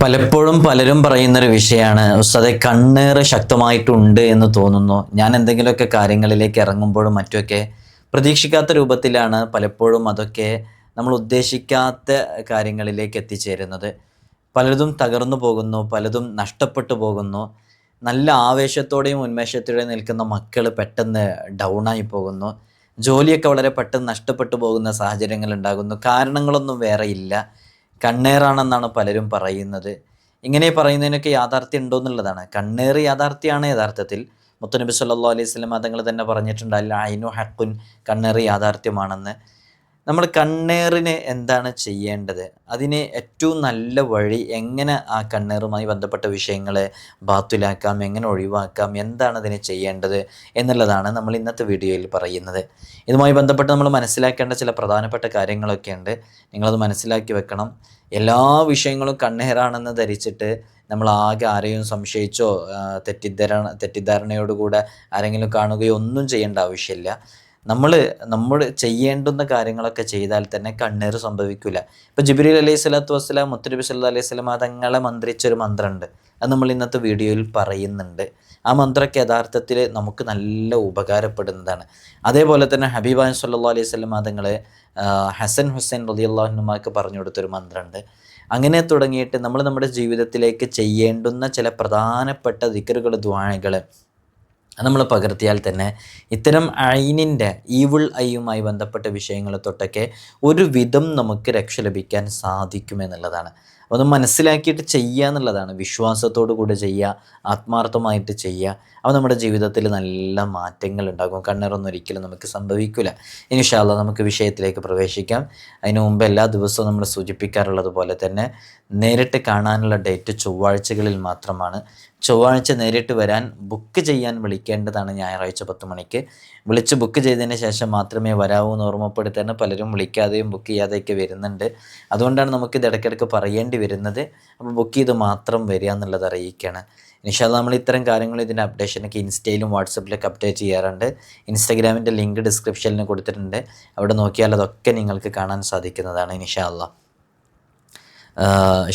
പലപ്പോഴും പലരും പറയുന്നൊരു വിഷയമാണ് ഉസ്താദെ കണ്ണേറ് ശക്തമായിട്ടുണ്ട് എന്ന് തോന്നുന്നു. ഞാൻ എന്തെങ്കിലുമൊക്കെ കാര്യങ്ങളിലേക്ക് ഇറങ്ങുമ്പോഴും മറ്റുമൊക്കെ പ്രതീക്ഷിക്കാത്ത രൂപത്തിലാണ് പലപ്പോഴും അതൊക്കെ നമ്മൾ ഉദ്ദേശിക്കാത്ത കാര്യങ്ങളിലേക്ക് എത്തിച്ചേരുന്നത്. പലതും തകർന്നു പോകുന്നു പലതും നഷ്ടപ്പെട്ടു പോകുന്നു. നല്ല ആവേശത്തോടെയും ഉന്മേഷത്തോടെയും നിൽക്കുന്ന മക്കൾ പെട്ടെന്ന് ഡൗണായി പോകുന്നു. ജോലിയൊക്കെ വളരെ പെട്ടെന്ന് നഷ്ടപ്പെട്ടു പോകുന്ന സാഹചര്യങ്ങൾ ഉണ്ടാകുന്നു. കാരണങ്ങളൊന്നും വേറെ ഇല്ല. കണ്ണേറാണെന്നാണ് പലരും പറയുന്നത്. ഇങ്ങനെ പറയുന്നതിനൊക്കെ യാഥാർത്ഥ്യം ഉണ്ടോ എന്നുള്ളതാണ്. കണ്ണേറ് യാഥാർത്ഥ്യമാണ് യഥാർത്ഥത്തിൽ. മുത്തനബി സല്ലാ അലൈഹി സ്വലം തങ്ങൾ തന്നെ പറഞ്ഞിട്ടുണ്ട് അല്ല അയിനു ഹക്കുൻ കണ്ണേറ് യാഥാർത്ഥ്യമാണെന്ന്. നമ്മൾ കണ്ണേറിന് എന്താണ് ചെയ്യേണ്ടത്? അതിന് ഏറ്റവും നല്ല വഴി എങ്ങനെ ആ കണ്ണേറുമായി ബന്ധപ്പെട്ട വിഷയങ്ങളെ ബാത്തിലാക്കാം എങ്ങനെ ഒഴിവാക്കാം എന്താണ് അതിന് ചെയ്യേണ്ടത് എന്നുള്ളതാണ് നമ്മൾ ഇന്നത്തെ വീഡിയോയിൽ പറയുന്നത്. ഇതുമായി ബന്ധപ്പെട്ട് നമ്മൾ മനസ്സിലാക്കേണ്ട ചില പ്രധാനപ്പെട്ട കാര്യങ്ങളൊക്കെ ഉണ്ട്. നിങ്ങളത് മനസ്സിലാക്കി വെക്കണം. എല്ലാ വിഷയങ്ങളും കണ്ണേറാണെന്ന് ധരിച്ചിട്ട് നമ്മൾ ആകെ ആരെയും സംശയിച്ചോ തെറ്റിദ്ധരണ തെറ്റിദ്ധാരണ തെറ്റിദ്ധാരണയോടുകൂടെ ആരെങ്കിലും കാണുകയോ ഒന്നും ചെയ്യേണ്ട ആവശ്യമില്ല. നമ്മൾ നമ്മൾ ചെയ്യേണ്ടുന്ന കാര്യങ്ങളൊക്കെ ചെയ്താൽ തന്നെ കണ്ണീർ സംഭവിക്കില്ല ഇപ്പം ജിബ്രീൽ അലൈഹി സ്വലാത്തു വസ്സലാം മുത്തനബി സല്ലാ അലൈഹി സ്വലാം അതങ്ങളെ മന്ത്രിച്ചൊരു മന്ത്രമുണ്ട് അത് നമ്മൾ ഇന്നത്തെ വീഡിയോയിൽ പറയുന്നുണ്ട്. ആ മന്ത്രമൊക്കെ യഥാർത്ഥത്തിൽ നമുക്ക് നല്ല ഉപകാരപ്പെടുന്നതാണ്. അതേപോലെ തന്നെ ഹബീബാൻ സല്ലാ അലൈഹി സ്വലം അതുങ്ങൾ ഹസൻ ഹുസൈൻ റലി അള്ളാഹുനുമാക്ക് പറഞ്ഞു കൊടുത്തൊരു മന്ത്രമുണ്ട് അങ്ങനെ തുടങ്ങിയിട്ട് നമ്മൾ നമ്മുടെ ജീവിതത്തിലേക്ക് ചെയ്യേണ്ടുന്ന ചില പ്രധാനപ്പെട്ട ദിക്കറുകൾ ദ്വാഴകൾ നമ്മൾ പകർത്തിയാൽ തന്നെ ഇത്തരം അയിനിന്റെ ഈവിൾ ഐയുമായി ബന്ധപ്പെട്ട വിഷയങ്ങൾ തൊട്ടൊക്കെ ഒരു വിധം നമുക്ക് രക്ഷ ലഭിക്കാൻ സാധിക്കുമെന്നുള്ളതാണ് അത് മനസ്സിലാക്കിയിട്ട് ചെയ്യുക എന്നുള്ളതാണ്. വിശ്വാസത്തോടു കൂടെ ചെയ്യുക ആത്മാർത്ഥമായിട്ട് ചെയ്യുക. അപ്പോൾ നമ്മുടെ ജീവിതത്തിൽ നല്ല മാറ്റങ്ങൾ ഉണ്ടാകും. കണ്ണറൊന്നും ഒരിക്കലും നമുക്ക് സംഭവിക്കില്ല. ഇനിഷാല്ല നമുക്ക് വിഷയത്തിലേക്ക് പ്രവേശിക്കാം. അതിനു മുമ്പ് എല്ലാ ദിവസവും നമ്മൾ സൂചിപ്പിക്കാറുള്ളത് പോലെ തന്നെ നേരിട്ട് കാണാനുള്ള ഡേറ്റ് ചൊവ്വാഴ്ചകളിൽ മാത്രമാണ്. ചൊവ്വാഴ്ച നേരിട്ട് വരാൻ ബുക്ക് ചെയ്യാൻ വിളിക്കേണ്ടതാണ് ഞായറാഴ്ച പത്ത് മണിക്ക്. വിളിച്ച് ബുക്ക് ചെയ്തതിന് ശേഷം മാത്രമേ വരാവൂ എന്ന് ഓർമ്മപ്പെടുത്തേണ്ട പലരും വിളിക്കാതെയും ബുക്ക് ചെയ്യാതെയൊക്കെ വരുന്നുണ്ട്. അതുകൊണ്ടാണ് നമുക്കിത് ഇടയ്ക്കിടയ്ക്ക് പറയേണ്ടി വരുന്നത്. അപ്പോൾ ബുക്ക് ചെയ്ത് മാത്രം വരിക എന്നുള്ളത് അറിയിക്കുകയാണ്. ഇൻഷാല്ല നമ്മൾ ഇത്തരം കാര്യങ്ങൾ ഇതിന്റെ അപ്ഡേഷനൊക്കെ ഇൻസ്റ്റയിലും വാട്സപ്പിലൊക്കെ അപ്ഡേറ്റ് ചെയ്യാറുണ്ട്. ഇൻസ്റ്റാഗ്രാമിന്റെ ലിങ്ക് ഡിസ്ക്രിപ്ഷനിൽ കൊടുത്തിട്ടുണ്ട്. അവിടെ നോക്കിയാൽ അതൊക്കെ നിങ്ങൾക്ക് കാണാൻ സാധിക്കുന്നതാണ് ഇൻഷാല്ല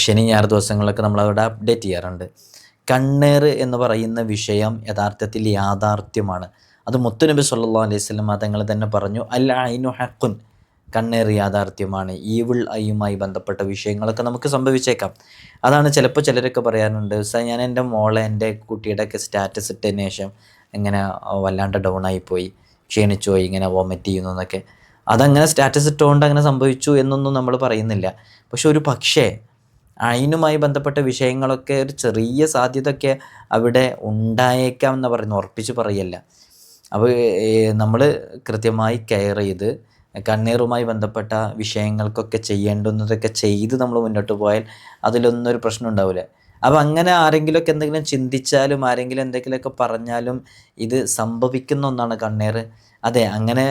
ശനി ഞായർ ദിവസങ്ങളൊക്കെ നമ്മൾ അവിടെ അപ്ഡേറ്റ് ചെയ്യാറുണ്ട്. കണ്ണേർ എന്ന് പറയുന്ന വിഷയം യഥാർത്ഥത്തിൽ യാഥാർത്ഥ്യമാണ്. അത് മുത്തുനബി സല്ലാ അലൈഹി സ്വലം തങ്ങൾ തന്നെ പറഞ്ഞു അല്ല ഐനു ഹക്കുൻ കണ്ണേറ് യാഥാർത്ഥ്യമാണ്. ഈവിൾ ഐയുമായി ബന്ധപ്പെട്ട വിഷയങ്ങളൊക്കെ നമുക്ക് സംഭവിച്ചേക്കാം. അതാണ് ചിലപ്പോൾ ചിലരൊക്കെ പറയാറുണ്ട് ഞാൻ എന്റെ മോളെ എന്റെ കുട്ടിയുടെ ഒക്കെ സ്റ്റാറ്റസ് ഇട്ടതിന് ശേഷം ഇങ്ങനെ വല്ലാണ്ട് ഡൗൺ ആയിപ്പോയി ക്ഷീണിച്ചു പോയി ഇങ്ങനെ വോമിറ്റ് ചെയ്യുന്നു എന്നൊക്കെ. അതങ്ങനെ സ്റ്റാറ്റസ് ഇട്ടുകൊണ്ട് അങ്ങനെ സംഭവിച്ചു എന്നൊന്നും നമ്മൾ പറയുന്നില്ല. പക്ഷെ ഒരു പക്ഷേ അതിനുമായി ബന്ധപ്പെട്ട വിഷയങ്ങളൊക്കെ ഒരു ചെറിയ സാധ്യതയൊക്കെ അവിടെ ഉണ്ടായേക്കാം എന്ന് പറയുന്നു ഉറപ്പിച്ച് പറയല്ല. അപ്പോൾ നമ്മൾ കൃത്യമായി കെയർ ചെയ്ത് കണ്ണീറുമായി ബന്ധപ്പെട്ട വിഷയങ്ങൾക്കൊക്കെ ചെയ്യേണ്ടുന്നതൊക്കെ ചെയ്ത് നമ്മൾ മുന്നോട്ട് പോയാൽ അതിലൊന്നും ഒരു പ്രശ്നം ഉണ്ടാവില്ല. അപ്പോൾ അങ്ങനെ ആരെങ്കിലുമൊക്കെ എന്തെങ്കിലും ചിന്തിച്ചാലും ആരെങ്കിലും എന്തെങ്കിലുമൊക്കെ പറഞ്ഞാലും ഇത് സംഭവിക്കുന്ന ഒന്നാണ് കണ്ണീർ. അതെ അങ്ങനെ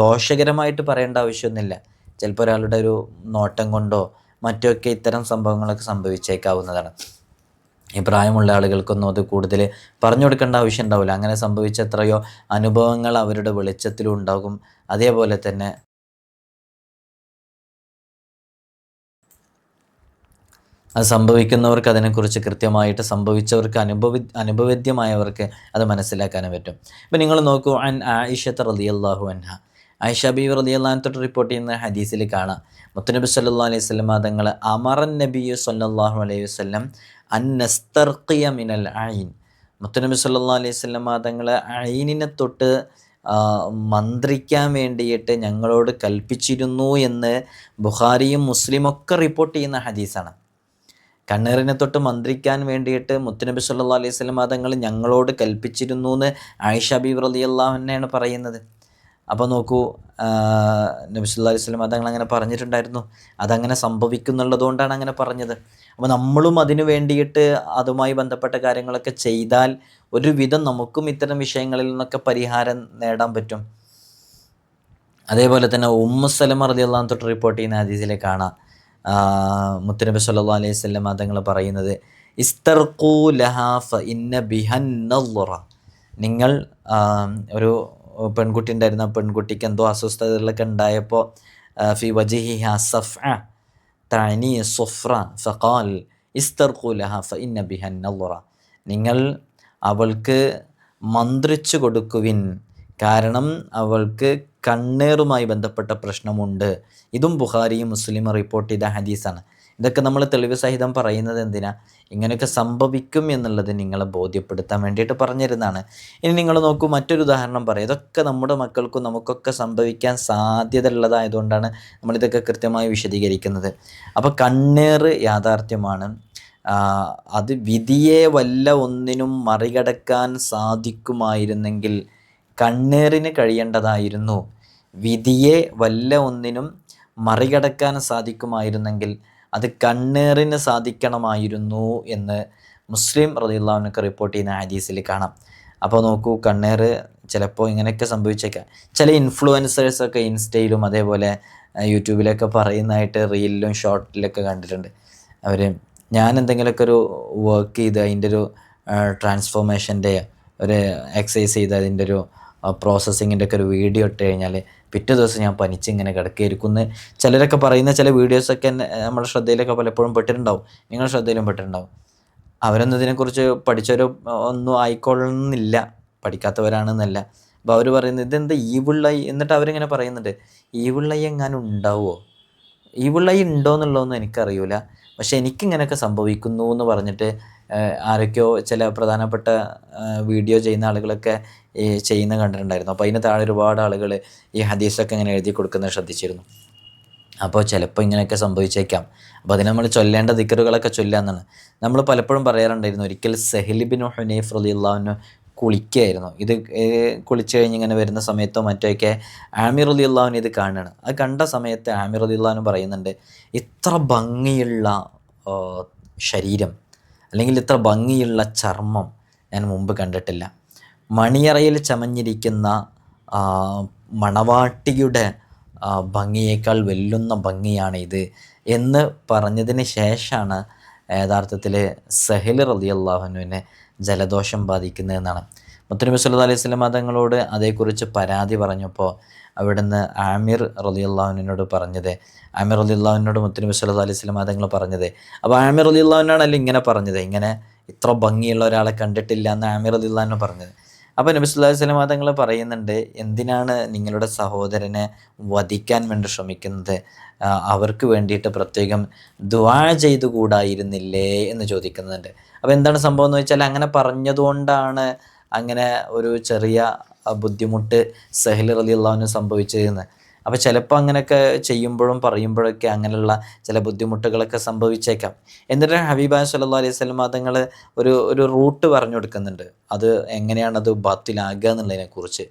ദോഷകരമായിട്ട് പറയേണ്ട ആവശ്യമൊന്നുമില്ല. ചിലപ്പോൾ ഒരാളുടെ ഒരു നോട്ടം കൊണ്ടോ മറ്റൊക്കെ ഇത്തരം സംഭവങ്ങളൊക്കെ സംഭവിച്ചേക്കാവുന്നതാണ്. ഈ പ്രായമുള്ള ആളുകൾക്കൊന്നും അത് കൂടുതൽ പറഞ്ഞു കൊടുക്കേണ്ട ആവശ്യം ഉണ്ടാവില്ല. അങ്ങനെ സംഭവിച്ച എത്രയോ അനുഭവങ്ങൾ അവരുടെ വെളിച്ചത്തിലും ഉണ്ടാകും. അതേപോലെ തന്നെ അത് സംഭവിക്കുന്നവർക്ക് അതിനെക്കുറിച്ച് കൃത്യമായിട്ട് സംഭവിച്ചവർക്ക് അനുഭവി അനുഭവേദ്യമായവർക്ക് അത് മനസ്സിലാക്കാനും പറ്റും. ഇപ്പം നിങ്ങൾ നോക്കൂ അൻ ആയിഷത്ത് റളിയല്ലാഹു അൻഹ. ആയിഷ ബി റളിയല്ലാഹു തൊട്ട് റിപ്പോർട്ട് ചെയ്യുന്ന ഹദീസിൽ കാണാം. മുത്തനബി സല്ലാ അലൈഹി വസല്ലം തങ്ങൾ അമറൻ നബി സല്ലാഹു അലൈഹി വസല്ലം അൻ നസ്തർഖിയ മിനൽ അയിൻ മുത്തനബി സല്ലാ അലൈഹി വസല്ലം തങ്ങൾ ഐനിനെ തൊട്ട് മന്ത്രിക്കാൻ വേണ്ടിയിട്ട് ഞങ്ങളോട് കൽപ്പിച്ചിരുന്നു എന്ന് ബുഹാരിയും മുസ്ലിം ഒക്കെ റിപ്പോർട്ട് ചെയ്യുന്ന ഹദീസാണ്. കണ്ണീറിനെ തൊട്ട് മന്ത്രിക്കാൻ വേണ്ടിയിട്ട് മുത്തനബി സല്ലാ അലൈഹി സ്വലം തങ്ങൾ ഞങ്ങളോട് കൽപ്പിച്ചിരുന്നു എന്ന് ആയിഷ ബീബ് അള്ളാഹുനെയാണ് പറയുന്നത്. അപ്പോൾ നോക്കൂ നബിസുല്ലാ നബി സല്ലാ അലൈഹി സ്വലം തങ്ങൾ അങ്ങനെ പറഞ്ഞിട്ടുണ്ടായിരുന്നു. അതങ്ങനെ സംഭവിക്കുന്നുള്ളതുകൊണ്ടാണ് അങ്ങനെ പറഞ്ഞത്. അപ്പോൾ നമ്മളും അതിനു വേണ്ടിയിട്ട് അതുമായി ബന്ധപ്പെട്ട കാര്യങ്ങളൊക്കെ ചെയ്താൽ ഒരുവിധം നമുക്കും ഇത്തരം വിഷയങ്ങളിൽ നിന്നൊക്കെ പരിഹാരം നേടാൻ പറ്റും. അതേപോലെ തന്നെ ഉമ്മു സലമ റതി അള്ളാഹു തൊട്ട് റിപ്പോർട്ട് ചെയ്യുന്ന ഹദീസിലെ കാണാം. മുത്തനബി സല്ലാ അലൈഹി സ്വലം അതങ്ങൾ പറയുന്നത് ഇസ്തർഖൂ ലഹാഫ ഇന്ന ബിഹൻ നിങ്ങൾ ഒരു പെൺകുട്ടി ഉണ്ടായിരുന്ന പെൺകുട്ടിക്ക് എന്തോ അസ്വസ്ഥതകളൊക്കെ ഉണ്ടായപ്പോൾ ഫി വജിഹി സഫ് തനി ഫഖാൽ ഇസ്തർഖുലഹ ഫ ഇന്ന ബിഹൻ നിങ്ങൾ അവൾക്ക് മന്ത്രിച്ചു കൊടുക്കുവിൻ. കാരണം അവൾക്ക് കണ്ണേറുമായി ബന്ധപ്പെട്ട പ്രശ്നമുണ്ട്. ഇതും ബുഹാരിയും മുസ്ലിം റിപ്പോർട്ട് ചെയ്ത ഹദീസാണ്. ഇതൊക്കെ നമ്മൾ തെളിവ് സഹിതം പറയുന്നത് എന്തിനാ? ഇങ്ങനെയൊക്കെ സംഭവിക്കും എന്നുള്ളത് നിങ്ങളെ ബോധ്യപ്പെടുത്താൻ വേണ്ടിയിട്ട് പറഞ്ഞിരുന്നതാണ്. ഇനി നിങ്ങൾ നോക്കൂ മറ്റൊരു ഉദാഹരണം പറയാം. ഇതൊക്കെ നമ്മുടെ മക്കൾക്കും നമുക്കൊക്കെ സംഭവിക്കാൻ സാധ്യത ഉള്ളതായതുകൊണ്ടാണ് നമ്മളിതൊക്കെ കൃത്യമായി വിശദീകരിക്കുന്നത്. അപ്പോൾ കണ്ണേറ് യാഥാർത്ഥ്യമാണ്. അത് വിധിയെ വല്ല ഒന്നിനും മറികടക്കാൻ സാധിക്കുമായിരുന്നെങ്കിൽ കണ്ണേറിന് കഴിയേണ്ടതായിരുന്നു. വിധിയെ വല്ല ഒന്നിനും മറികടക്കാൻ സാധിക്കുമായിരുന്നെങ്കിൽ അത് കണ്ണേറിന് സാധിക്കണമായിരുന്നു എന്ന് മുസ്ലിം റതിയുള്ളവനൊക്കെ റിപ്പോർട്ട് ചെയ്യുന്ന ഹദീസിൽ കാണാം. അപ്പോൾ നോക്കൂ കണ്ണേർ ചിലപ്പോൾ ഇങ്ങനെയൊക്കെ സംഭവിച്ചേക്കാം. ചില ഇൻഫ്ലുവൻസേഴ്സൊക്കെ ഇൻസ്റ്റയിലും അതേപോലെ യൂട്യൂബിലൊക്കെ പറയുന്നതായിട്ട് റീലിലും ഷോർട്ടിലൊക്കെ കണ്ടിട്ടുണ്ട്. അവർ ഞാൻ എന്തെങ്കിലുമൊക്കെ ഒരു വർക്ക് ചെയ്ത് അതിന്റെ ഒരു ട്രാൻസ്ഫോർമേഷന്റെ ഒരു എക്സസൈസ് ചെയ്ത് അതിന്റെ ഒരു പ്രോസസ്സിങ്ങിന്റെ ഒക്കെ ഒരു വീഡിയോ ഇട്ട് കഴിഞ്ഞാൽ പിറ്റേ ദിവസം ഞാൻ പനിച്ച് ഇങ്ങനെ കിടക്കുകയായിരിക്കും ചിലരൊക്കെ പറയുന്ന ചില വീഡിയോസൊക്കെ നമ്മുടെ ശ്രദ്ധയിലൊക്കെ പലപ്പോഴും പെട്ടിട്ടുണ്ടാവും. നിങ്ങൾ ശ്രദ്ധയിലും പെട്ടിട്ടുണ്ടാവും. അവരൊന്നും ഇതിനെക്കുറിച്ച് പഠിച്ചവരോ ഒന്നും ആയിക്കൊള്ളുന്നില്ല. പഠിക്കാത്തവരാണെന്നല്ല. അപ്പോൾ അവർ പറയുന്നത് ഇതെന്താ ഈവിള്ളൈ എന്നിട്ട് അവരിങ്ങനെ പറയുന്നുണ്ട് ഈവിള്ളൈ എങ്ങാനും ഉണ്ടാവുമോ ഈവിള്ളൈ ഉണ്ടോ എന്നുള്ളതൊന്നും എനിക്കറിയില്ല പക്ഷേ എനിക്കിങ്ങനെയൊക്കെ സംഭവിക്കുന്നു എന്ന് പറഞ്ഞിട്ട് ആരൊക്കെയോ ചില പ്രധാനപ്പെട്ട വീഡിയോ ചെയ്യുന്ന ആളുകളൊക്കെ ഈ ചെയ്യുന്ന കണ്ടിട്ടുണ്ടായിരുന്നു. അപ്പോൾ അതിന് താഴെ ഒരുപാട് ആളുകൾ ഈ ഹദീസൊക്കെ ഇങ്ങനെ എഴുതി കൊടുക്കുന്നത് ശ്രദ്ധിച്ചിരുന്നു. അപ്പോൾ ചിലപ്പോൾ ഇങ്ങനെയൊക്കെ സംഭവിച്ചേക്കാം. അപ്പോൾ അതിന് നമ്മൾ ചൊല്ലേണ്ട ദിക്കറുകളൊക്കെ ചൊല്ലാന്നാണ് നമ്മൾ പലപ്പോഴും പറയാറുണ്ടായിരുന്നു ഒരിക്കൽ സെഹലിബിൻ ഹുനൈഫ് റലിയുള്ളവന് കുളിക്കുകയായിരുന്നു ഇത് കുളിച്ച് കഴിഞ്ഞ് ഇങ്ങനെ വരുന്ന സമയത്തോ മറ്റൊക്കെ ആമിർ അലി അള്ളാഹുവിന് ഇത് കാണുകയാണ്. അത് കണ്ട സമയത്ത് ആമിർ അലി പറയുന്നുണ്ട് ഇത്ര ഭംഗിയുള്ള ശരീരം അല്ലെങ്കിൽ ഇത്ര ഭംഗിയുള്ള ചർമ്മം ഞാൻ മുമ്പ് കണ്ടിട്ടില്ല. മണിയറയിൽ ചമഞ്ഞിരിക്കുന്ന മണവാട്ടിയുടെ ഭംഗിയേക്കാൾ വെല്ലുന്ന ഭംഗിയാണ് ഇത് എന്ന് പറഞ്ഞതിന് ശേഷമാണ് യഥാർത്ഥത്തിൽ സഹൽ റതി അള്ളാഹുനുവിനെ ജലദോഷം ബാധിക്കുന്നതെന്നാണ്. മുത്തനബി സല്ലു അലൈഹി സ്വലം തങ്ങളോട് അതേക്കുറിച്ച് പരാതി പറഞ്ഞപ്പോൾ അവിടുന്ന് ആമിർ റലി അള്ളാഹുനോട് പറഞ്ഞത്. ആമിർ അലി അള്ളാഹുനോട് മുത്തനബി സല്ലു അലൈഹി സ്വലം തങ്ങൾ പറഞ്ഞത്. അപ്പോൾ ആമിർ അലി അള്ളാഹുനാണല്ലോ ഇങ്ങനെ പറഞ്ഞത്. ഇങ്ങനെ ഇത്ര ഭംഗിയുള്ള ഒരാളെ കണ്ടിട്ടില്ല എന്ന് ആമിർ അലി അള്ളാഹിനെ പറഞ്ഞത്. അപ്പോൾ നബി അലൈഹി സ്വലം തങ്ങൾ പറയുന്നുണ്ട് എന്തിനാണ് നിങ്ങളുടെ സഹോദരനെ വധിക്കാൻ വേണ്ടി ശ്രമിക്കുന്നത്? അവർക്ക് വേണ്ടിയിട്ട് പ്രത്യേകം ദ്വാ ചെയ്തുകൂടായിരുന്നില്ലേ എന്ന് ചോദിക്കുന്നുണ്ട്. അപ്പോൾ എന്താണ് സംഭവം എന്ന് വെച്ചാൽ അങ്ങനെ പറഞ്ഞതുകൊണ്ടാണ് അങ്ങനെ ഒരു ചെറിയ ബുദ്ധിമുട്ട് സഹൽ അലി അള്ളാഹുവിന് സംഭവിച്ചതെന്ന്. അപ്പോൾ ചിലപ്പോൾ അങ്ങനെയൊക്കെ ചെയ്യുമ്പോഴും പറയുമ്പോഴൊക്കെ അങ്ങനെയുള്ള ചില ബുദ്ധിമുട്ടുകളൊക്കെ സംഭവിച്ചേക്കാം. എന്നിട്ട് ഹബീബ സല്ലാ അലൈഹി സ്വലം തങ്ങൾ ഒരു ഒരു റൂട്ട് പറഞ്ഞു കൊടുക്കുന്നുണ്ട്. അത് എങ്ങനെയാണത് ബാത്തിലാകുക എന്നുള്ളതിനെക്കുറിച്ച്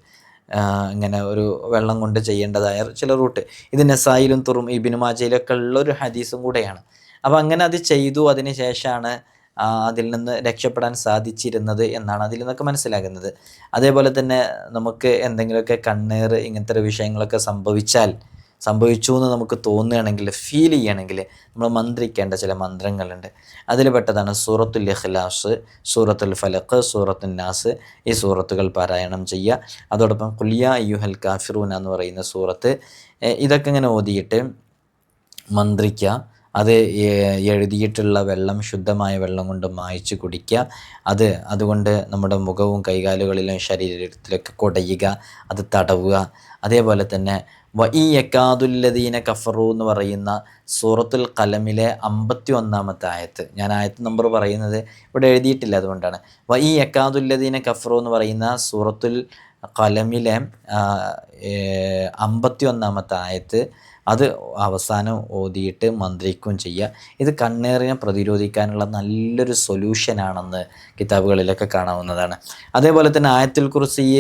ഇങ്ങനെ ഒരു വെള്ളം കൊണ്ട് ചെയ്യേണ്ടതായ ചില റൂട്ട്. ഇത് നസായിലും തുറും ഈ മാജയിലൊക്കെ ഉള്ള ഒരു ഹദീസും കൂടെയാണ്. അപ്പോൾ അങ്ങനെ അത് ചെയ്തു. അതിന് ശേഷമാണ് അതിൽ നിന്ന് രക്ഷപ്പെടാൻ സാധിച്ചിരുന്നത് എന്നാണ് അതിൽ നിന്നൊക്കെ മനസ്സിലാകുന്നത്. അതേപോലെ തന്നെ നമുക്ക് എന്തെങ്കിലുമൊക്കെ കണ്ണേറ് ഇങ്ങനത്തെ വിഷയങ്ങളൊക്കെ സംഭവിച്ചാൽ സംഭവിച്ചു എന്ന് നമുക്ക് തോന്നുകയാണെങ്കിൽ ഫീൽ ചെയ്യണമെങ്കിൽ നമ്മൾ മന്ത്രിക്കേണ്ട ചില മന്ത്രങ്ങളുണ്ട്. അതിൽ പെട്ടതാണ് സൂറത്തുൽ ഇഖ്ലാസ് സൂറത്തുൽ ഫലഖ് സൂറത്തുൽ നാസ് ഈ സൂറത്തുകൾ പാരായണം ചെയ്യുക. അതോടൊപ്പം കുലിയ അയ്യുഹൽ കാഫിറൂന എന്ന് പറയുന്ന സൂറത്ത് ഇതൊക്കെ ഇങ്ങനെ ഓതിയിട്ട് മന്ത്രിക്കുക. അത് എഴുതിയിട്ടുള്ള വെള്ളം ശുദ്ധമായ വെള്ളം കൊണ്ട് മായ്ച്ച് കുടിക്കുക. അത് അതുകൊണ്ട് നമ്മുടെ മുഖവും കൈകാലുകളിലും ശരീരത്തിലൊക്കെ കുടയുക അത് തടവുക. അതേപോലെ തന്നെ വ ഈ യക്കാതുല്ലദീന കഫറു എന്ന് പറയുന്ന സൂറത്തുൽ കലമിലെ അമ്പത്തി ഒന്നാമത്തെ ആയത്ത്. ഞാൻ ആയത്ത് നമ്പർ പറയുന്നത് ഇവിടെ എഴുതിയിട്ടില്ല അതുകൊണ്ടാണ്. വ ഈ യക്കാതുല്ലദീന കഫറു എന്ന് പറയുന്ന സൂറത്തുൽ കലമിലെ അമ്പത്തി ഒന്നാമത്തെ ആയത്ത് അത് അവസാനം ഓതിയിട്ട് മന്ത്രിക്കുകയും ചെയ്യുക ഇത് കണ്ണേറിനെ പ്രതിരോധിക്കാനുള്ള നല്ലൊരു സൊല്യൂഷനാണെന്ന് കിതാബുകളിലൊക്കെ കാണാവുന്നതാണ്. അതേപോലെ തന്നെ ആയത്തിൽ കുറിച്ച് ഈ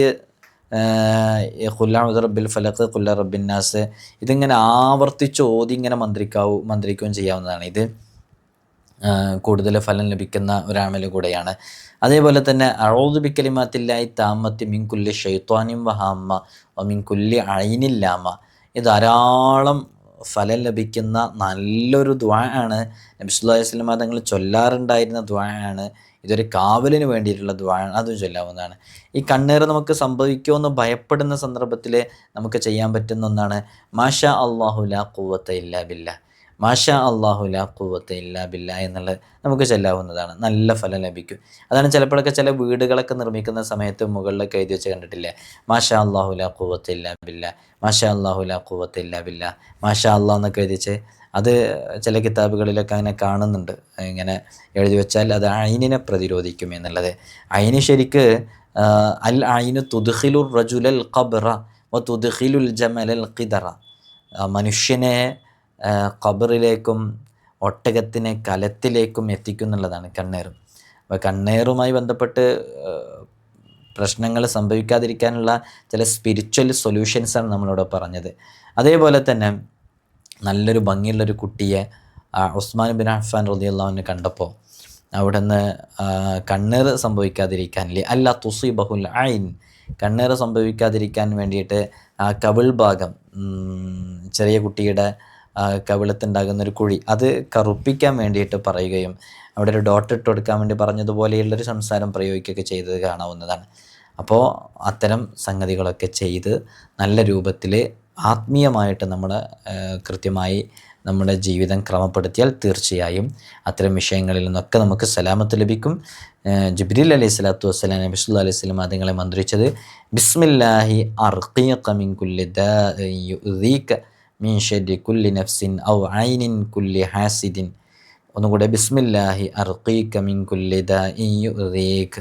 റബ്ബിൽ ഫലക്ക് ഖുല്ല റബ്ബിന്നാസ് ഇതിങ്ങനെ ആവർത്തിച്ച് ഓതി ഇങ്ങനെ മന്ത്രിക്കാവൂ മന്ത്രിക്കുകയും ചെയ്യാവുന്നതാണ്. ഇത് കൂടുതൽ ഫലം ലഭിക്കുന്ന ഒരാമലും കൂടെയാണ്. അതേപോലെ തന്നെ അഴോദ് ബിക്കലിമാത്തില്ലായി താമത്തി മിൻകുല്ലി ഷെയ്ത്വാനിം വഹാമ്മ മിൻകുല്ലി അയിനില്ലാമ ഇത് ധാരാളം ഫലം ലഭിക്കുന്ന നല്ലൊരു ദ്വാണ് നബിസ്വല്ലാ വസ്ലമ തങ്ങൾ ചൊല്ലാറുണ്ടായിരുന്ന ദ്വാണ് ഇതൊരു കാവലിന് വേണ്ടിയിട്ടുള്ള ദ്വാണ് അതും ചൊല്ലാവുന്നതാണ്. ഈ കണ്ണേറ് നമുക്ക് സംഭവിക്കുമോ എന്ന് ഭയപ്പെടുന്ന സന്ദർഭത്തിൽ നമുക്ക് ചെയ്യാൻ പറ്റുന്ന ഒന്നാണ്. മാഷ അള്ളാഹുല കൂവത്ത ഇല്ല മാഷാ അള്ളാഹു ലാ കൂവത്ത് ഇല്ലാ ബില്ല എന്നുള്ളത് നമുക്ക് ചെല്ലാവുന്നതാണ്. നല്ല ഫലം ലഭിക്കും. അതാണ് ചിലപ്പോഴൊക്കെ ചില വീടുകളൊക്കെ നിർമ്മിക്കുന്ന സമയത്ത് മുകളിലൊക്കെ എഴുതി വെച്ച് കണ്ടിട്ടില്ലേ? മാഷാ അള്ളാഹു ലാ കൂവത്ത് ഇല്ലാ ബില്ല മാഷാ അള്ളാഹു ലാ കൂവത്ത് ഇല്ലാ ബില്ല മാഷാ അള്ളാഹ് എന്നൊക്കെ എഴുതി വെച്ച് അത് ചില കിതാബുകളിലൊക്കെ അങ്ങനെ കാണുന്നുണ്ട്. ഇങ്ങനെ എഴുതി വെച്ചാൽ അത് അയിനിനെ പ്രതിരോധിക്കും എന്നുള്ളത്. അയിന് ശരിക്ക് അൽ അയിന് തുദ്ഖിലുർ റജുലൽ ഖബ്റ വ തുദ്ഖിലുൽ ജമലൽ ഖിദറ. മനുഷ്യനെ ഖബറിലേക്കും ഒട്ടകത്തിനെ കലത്തിലേക്കും എത്തിക്കുന്നുള്ളതാണ് കണ്ണേറും. അപ്പോൾ കണ്ണേറുമായി ബന്ധപ്പെട്ട് പ്രശ്നങ്ങൾ സംഭവിക്കാതിരിക്കാനുള്ള ചില സ്പിരിച്വൽ സൊല്യൂഷൻസാണ് നമ്മളിവിടെ പറഞ്ഞത്. അതേപോലെ തന്നെ നല്ലൊരു ഭംഗിയുള്ളൊരു കുട്ടിയെ ഉസ്മാൻ ബിൻ അഫ്ഫാൻ റളിയല്ലാഹുവിനെ കണ്ടപ്പോൾ അവിടുന്ന് കണ്ണീർ സംഭവിക്കാതിരിക്കാൻ ലി അല്ല തുസി ബഹുൽ ഐൻ കണ്ണീർ സംഭവിക്കാതിരിക്കാൻ വേണ്ടിയിട്ട് ആ കവിൾ ഭാഗം ചെറിയ കുട്ടിയുടെ കവിളത്തുണ്ടാകുന്ന ഒരു കുഴി. അത് കറുപ്പിക്കാൻ വേണ്ടിയിട്ട് പറയുകയും അവിടെ ഒരു ഡോട്ട് ഇട്ട് കൊടുക്കാൻ വേണ്ടി പറഞ്ഞതുപോലെയുള്ളൊരു സംസാരം പ്രയോഗിക്കുകയൊക്കെ ചെയ്തത് കാണാവുന്നതാണ്. അപ്പോൾ അത്തരം സംഗതികളൊക്കെ ചെയ്ത് നല്ല രൂപത്തിൽ ആത്മീയമായിട്ട് നമ്മൾ കൃത്യമായി നമ്മുടെ ജീവിതം ക്രമപ്പെടുത്തിയാൽ തീർച്ചയായും അത്തരം വിഷയങ്ങളിൽ നിന്നൊക്കെ നമുക്ക് സലാമത്ത് ലഭിക്കും. ജിബ്രീൽ അലൈഹി സ്വലാത്തു വസ്സലാം നബി സല്ലല്ലാഹു അലൈഹി സ്വലം അതുങ്ങളെ മന്ത്രിച്ചത് ബിസ്മില്ലാഹി അർക്കിയ മിൻ കുല്ലി ദാഇ യുദീക മിൻ ഷർരി കുല്ലി നഫ്സിൻ ഔ ഐനിൻ കുല്ലി ഹാസിദിൻ ഒന്നുകൂടെ ബിസ്മില്ലാഹി അർഖീക മിൻ കുല്ലി ദാഇ യുദീക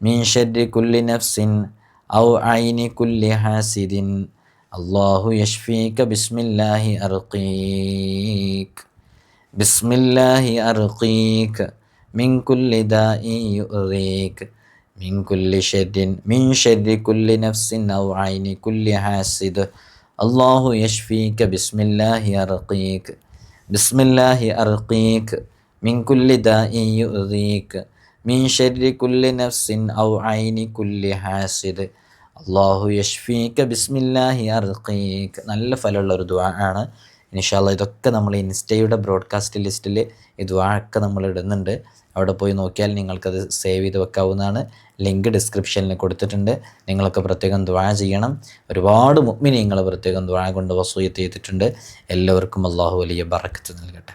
മിൻ ഷർരി കുല്ലി നഫ്സിൻ ഔ ഐനി കുല്ലി ഹാസിദിൻ അല്ലാഹു യഷ്ഫീക ബിസ്മില്ലാഹി അർഖീക ബിസ്മില്ലാഹി അർഖീക മിൻ കുല്ലി ദാഇ യുദീക മിൻ കുല്ലി ഷർരിൻ മിൻ ഷർരി കുല്ലി നഫ്സിൻ ഔ ഐനി കുല്ലി ഹാസിദ് യഷ്ഫീക്ക് യഷ്ഫീക ബിസ്മില്ലാഹി അർഖീക ബിസ്മില്ലാഹി അർഖീക മിൻകുല്ലി ഷരി മിൻ ഷർരി കുല്ലി നഫ്സിൻ ഔ ഐനി കുല്ലി ഹാസിദ്. അള്ളാഹു യഷ്ഫീക്ക് ബിസ്മില്ലാഹി അർഖീക നല്ല ഫലമുള്ള ഒരു ദുആ ആണ്. ഇൻഷാല്ല ഇതൊക്കെ നമ്മൾ ഇൻസ്റ്റയുടെ ബ്രോഡ്കാസ്റ്റ് ലിസ്റ്റിൽ ഈ ദുആ ഒക്കെ നമ്മൾ ഇടുന്നുണ്ട്. അവിടെ പോയി നോക്കിയാൽ നിങ്ങൾക്കത് സേവ് ചെയ്ത് വെക്കാവുന്നതാണ്. ലിങ്ക് ഡിസ്ക്രിപ്ഷനിൽ കൊടുത്തിട്ടുണ്ട്. നിങ്ങളൊക്കെ പ്രത്യേകം ദുആ ചെയ്യണം. ഒരുപാട് മുഗ്മിനിങ്ങൾ പ്രത്യേകം ദുആ കൊണ്ട് വസൂയത്ത് ചെയ്തിട്ടുണ്ട്. എല്ലാവർക്കും അള്ളാഹു വലിയ ബറക്കത്ത് നൽകട്ടെ.